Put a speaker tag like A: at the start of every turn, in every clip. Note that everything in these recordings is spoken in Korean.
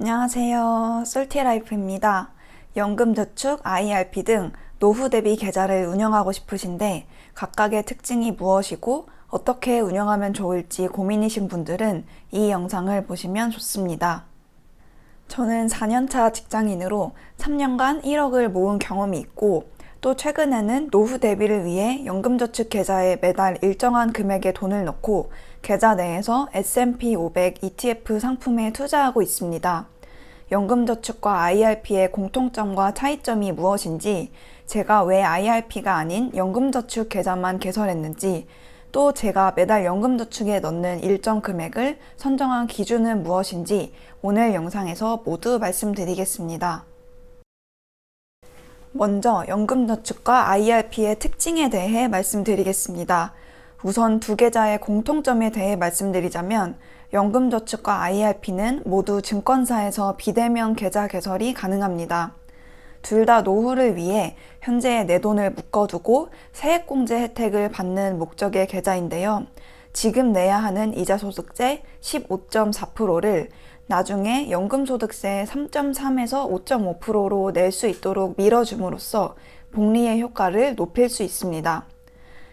A: 안녕하세요. 솔티라이프입니다. 연금 저축, IRP 등 노후 대비 계좌를 운영하고 싶으신데 각각의 특징이 무엇이고 어떻게 운영하면 좋을지 고민이신 분들은 이 영상을 보시면 좋습니다. 저는 4년차 직장인으로 3년간 1억을 모은 경험이 있고 또 최근에는 노후 대비를 위해 연금저축 계좌에 매달 일정한 금액의 돈을 넣고 계좌 내에서 S&P 500 ETF 상품에 투자하고 있습니다. 연금저축과 IRP의 공통점과 차이점이 무엇인지, 제가 왜 IRP가 아닌 연금저축 계좌만 개설했는지, 또 제가 매달 연금저축에 넣는 일정 금액을 선정한 기준은 무엇인지 오늘 영상에서 모두 말씀드리겠습니다. 먼저 연금저축과 IRP의 특징에 대해 말씀드리겠습니다. 우선 두 계좌의 공통점에 대해 말씀드리자면 연금저축과 IRP는 모두 증권사에서 비대면 계좌 개설이 가능합니다. 둘 다 노후를 위해 현재 내 돈을 묶어두고 세액공제 혜택을 받는 목적의 계좌인데요. 지금 내야 하는 이자소득세 15.4%를 나중에 연금소득세 3.3에서 5.5%로 낼 수 있도록 밀어줌으로써 복리의 효과를 높일 수 있습니다.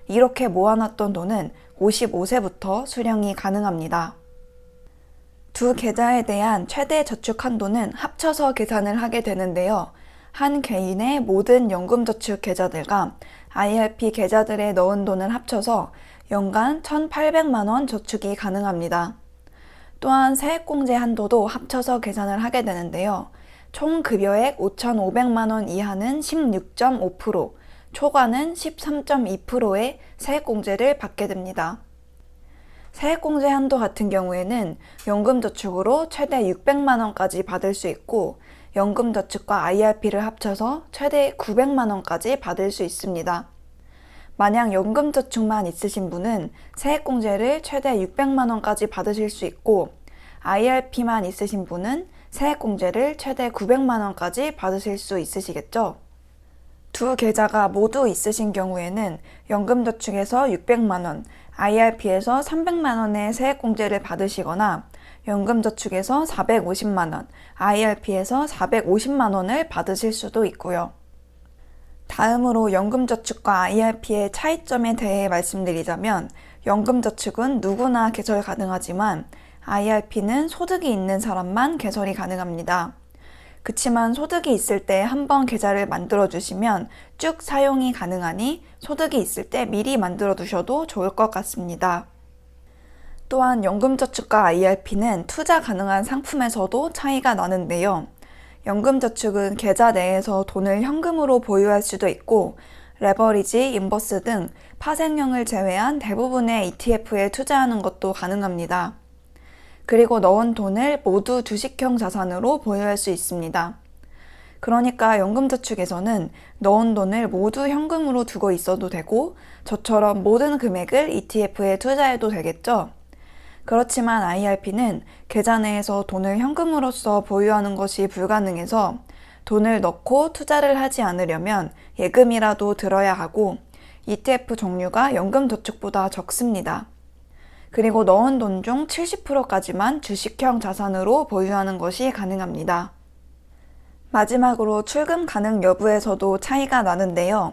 A: 이렇게 모아놨던 돈은 55세부터 수령이 가능합니다. 두 계좌에 대한 최대 저축 한도는 합쳐서 계산을 하게 되는데요. 한 개인의 모든 연금저축 계좌들과 IRP 계좌들에 넣은 돈을 합쳐서 연간 1,800만원 저축이 가능합니다. 또한 세액공제 한도도 합쳐서 계산을 하게 되는데요. 총 급여액 5,500만원 이하는 16.5%, 초과는 13.2%의 세액공제를 받게 됩니다. 세액공제 한도 같은 경우에는 연금저축으로 최대 600만원까지 받을 수 있고, 연금저축과 IRP를 합쳐서 최대 900만원까지 받을 수 있습니다. 만약 연금저축만 있으신 분은 세액공제를 최대 600만원까지 받으실 수 있고, IRP만 있으신 분은 세액공제를 최대 900만원까지 받으실 수 있으시겠죠? 두 계좌가 모두 있으신 경우에는 연금저축에서 600만원, IRP에서 300만원의 세액공제를 받으시거나 연금저축에서 450만원, IRP에서 450만원을 받으실 수도 있고요. 다음으로 연금저축과 IRP의 차이점에 대해 말씀드리자면 연금저축은 누구나 개설 가능하지만 IRP는 소득이 있는 사람만 개설이 가능합니다. 그치만 소득이 있을 때 한 번 계좌를 만들어 주시면 쭉 사용이 가능하니 소득이 있을 때 미리 만들어 두셔도 좋을 것 같습니다. 또한 연금저축과 IRP는 투자 가능한 상품에서도 차이가 나는데요. 연금저축은 계좌 내에서 돈을 현금으로 보유할 수도 있고 레버리지, 인버스 등 파생형을 제외한 대부분의 ETF에 투자하는 것도 가능합니다. 그리고 넣은 돈을 모두 주식형 자산으로 보유할 수 있습니다. 그러니까 연금저축에서는 넣은 돈을 모두 현금으로 두고 있어도 되고 저처럼 모든 금액을 ETF에 투자해도 되겠죠? 그렇지만 IRP는 계좌 내에서 돈을 현금으로서 보유하는 것이 불가능해서 돈을 넣고 투자를 하지 않으려면 예금이라도 들어야 하고 ETF 종류가 연금저축보다 적습니다. 그리고 넣은 돈 중 70%까지만 주식형 자산으로 보유하는 것이 가능합니다. 마지막으로 출금 가능 여부에서도 차이가 나는데요.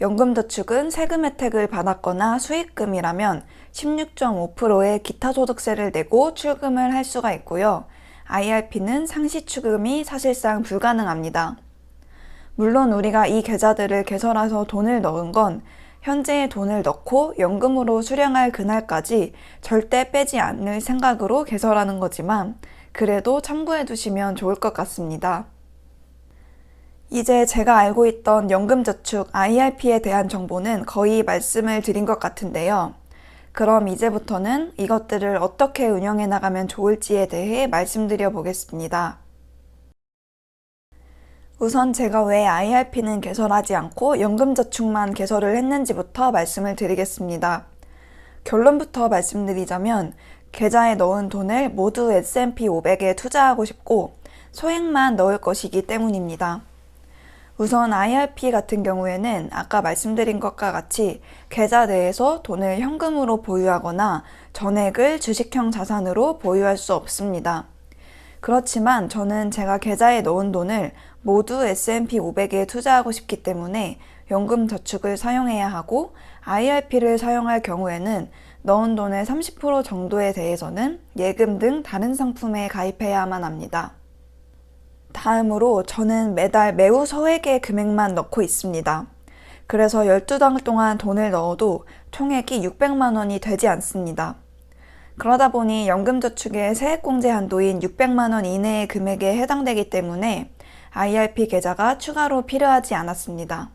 A: 연금저축은 세금 혜택을 받았거나 수익금이라면 16.5%의 기타 소득세를 내고 출금을 할 수가 있고요. IRP는 상시 출금이 사실상 불가능합니다. 물론 우리가 이 계좌들을 개설해서 돈을 넣은 건 현재의 돈을 넣고 연금으로 수령할 그날까지 절대 빼지 않을 생각으로 개설하는 거지만 그래도 참고해 두시면 좋을 것 같습니다. 이제 제가 알고 있던 연금저축 IRP에 대한 정보는 거의 말씀을 드린 것 같은데요. 그럼 이제부터는 이것들을 어떻게 운영해 나가면 좋을지에 대해 말씀드려 보겠습니다. 우선 제가 왜 IRP는 개설하지 않고 연금저축만 개설을 했는지부터 말씀을 드리겠습니다. 결론부터 말씀드리자면 계좌에 넣은 돈을 모두 S&P 500에 투자하고 싶고 소액만 넣을 것이기 때문입니다. 우선 IRP 같은 경우에는 아까 말씀드린 것과 같이 계좌 내에서 돈을 현금으로 보유하거나 전액을 주식형 자산으로 보유할 수 없습니다. 그렇지만 저는 제가 계좌에 넣은 돈을 모두 S&P 500에 투자하고 싶기 때문에 연금 저축을 사용해야 하고 IRP를 사용할 경우에는 넣은 돈의 30% 정도에 대해서는 예금 등 다른 상품에 가입해야만 합니다. 다음으로 저는 매달 매우 소액의 금액만 넣고 있습니다. 그래서 12달 동안 돈을 넣어도 총액이 600만 원이 되지 않습니다. 그러다 보니 연금저축의 세액공제 한도인 600만 원 이내의 금액에 해당되기 때문에 IRP 계좌가 추가로 필요하지 않았습니다.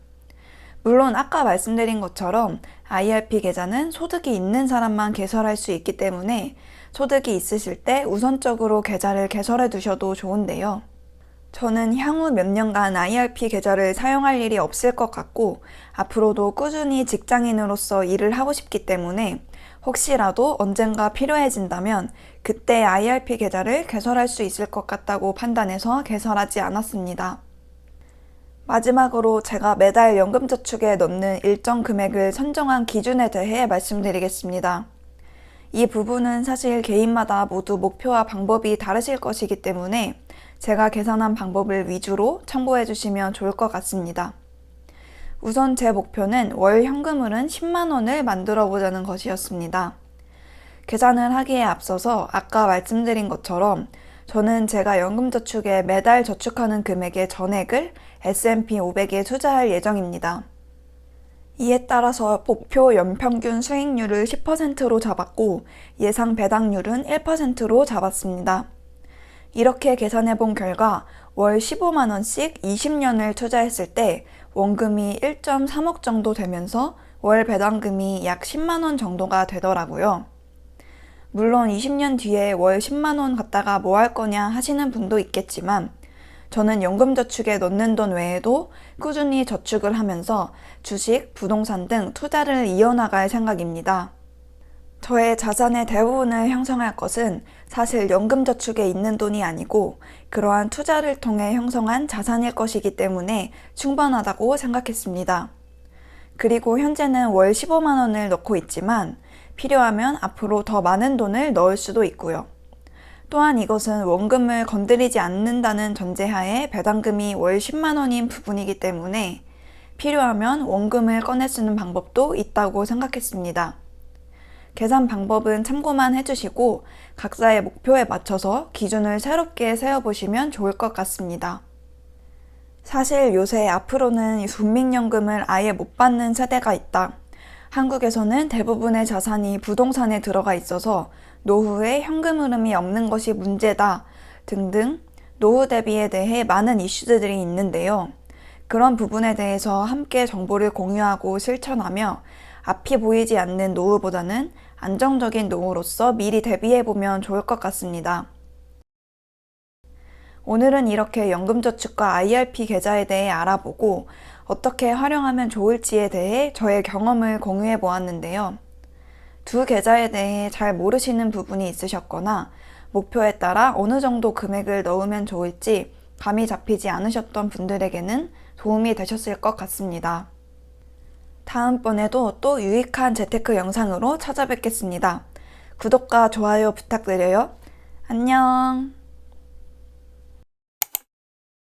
A: 물론 아까 말씀드린 것처럼 IRP 계좌는 소득이 있는 사람만 개설할 수 있기 때문에 소득이 있으실 때 우선적으로 계좌를 개설해 두셔도 좋은데요. 저는 향후 몇 년간 IRP 계좌를 사용할 일이 없을 것 같고 앞으로도 꾸준히 직장인으로서 일을 하고 싶기 때문에 혹시라도 언젠가 필요해진다면 그때 IRP 계좌를 개설할 수 있을 것 같다고 판단해서 개설하지 않았습니다. 마지막으로 제가 매달 연금저축에 넣는 일정 금액을 선정한 기준에 대해 말씀드리겠습니다. 이 부분은 사실 개인마다 모두 목표와 방법이 다르실 것이기 때문에 제가 계산한 방법을 위주로 참고해 주시면 좋을 것 같습니다. 우선 제 목표는 월 현금으로는 10만 원을 만들어 보자는 것이었습니다. 계산을 하기에 앞서서 아까 말씀드린 것처럼 저는 제가 연금저축에 매달 저축하는 금액의 전액을 S&P 500에 투자할 예정입니다. 이에 따라서 목표 연평균 수익률을 10%로 잡았고 예상 배당률은 1%로 잡았습니다. 이렇게 계산해 본 결과 월 15만원씩 20년을 투자했을 때 원금이 1.3억 정도 되면서 월 배당금이 약 10만원 정도가 되더라고요. 물론 20년 뒤에 월 10만원 갖다가 뭐 할 거냐 하시는 분도 있겠지만 저는 연금저축에 넣는 돈 외에도 꾸준히 저축을 하면서 주식, 부동산 등 투자를 이어나갈 생각입니다. 저의 자산의 대부분을 형성할 것은 사실 연금저축에 있는 돈이 아니고 그러한 투자를 통해 형성한 자산일 것이기 때문에 충분하다고 생각했습니다. 그리고 현재는 월 15만 원을 넣고 있지만 필요하면 앞으로 더 많은 돈을 넣을 수도 있고요. 또한 이것은 원금을 건드리지 않는다는 전제하에 배당금이 월 10만 원인 부분이기 때문에 필요하면 원금을 꺼내 쓰는 방법도 있다고 생각했습니다. 계산 방법은 참고만 해주시고 각자의 목표에 맞춰서 기준을 새롭게 세워보시면 좋을 것 같습니다. 사실 요새 앞으로는 국민연금을 아예 못 받는 세대가 있다. 한국에서는 대부분의 자산이 부동산에 들어가 있어서 노후에 현금 흐름이 없는 것이 문제다 등등 노후 대비에 대해 많은 이슈들이 있는데요. 그런 부분에 대해서 함께 정보를 공유하고 실천하며 앞이 보이지 않는 노후보다는 안정적인 노후로서 미리 대비해보면 좋을 것 같습니다. 오늘은 이렇게 연금저축과 IRP 계좌에 대해 알아보고 어떻게 활용하면 좋을지에 대해 저의 경험을 공유해 보았는데요. 두 계좌에 대해 잘 모르시는 부분이 있으셨거나 목표에 따라 어느 정도 금액을 넣으면 좋을지 감이 잡히지 않으셨던 분들에게는 도움이 되셨을 것 같습니다. 다음번에도 또 유익한 재테크 영상으로 찾아뵙겠습니다. 구독과 좋아요 부탁드려요. 안녕.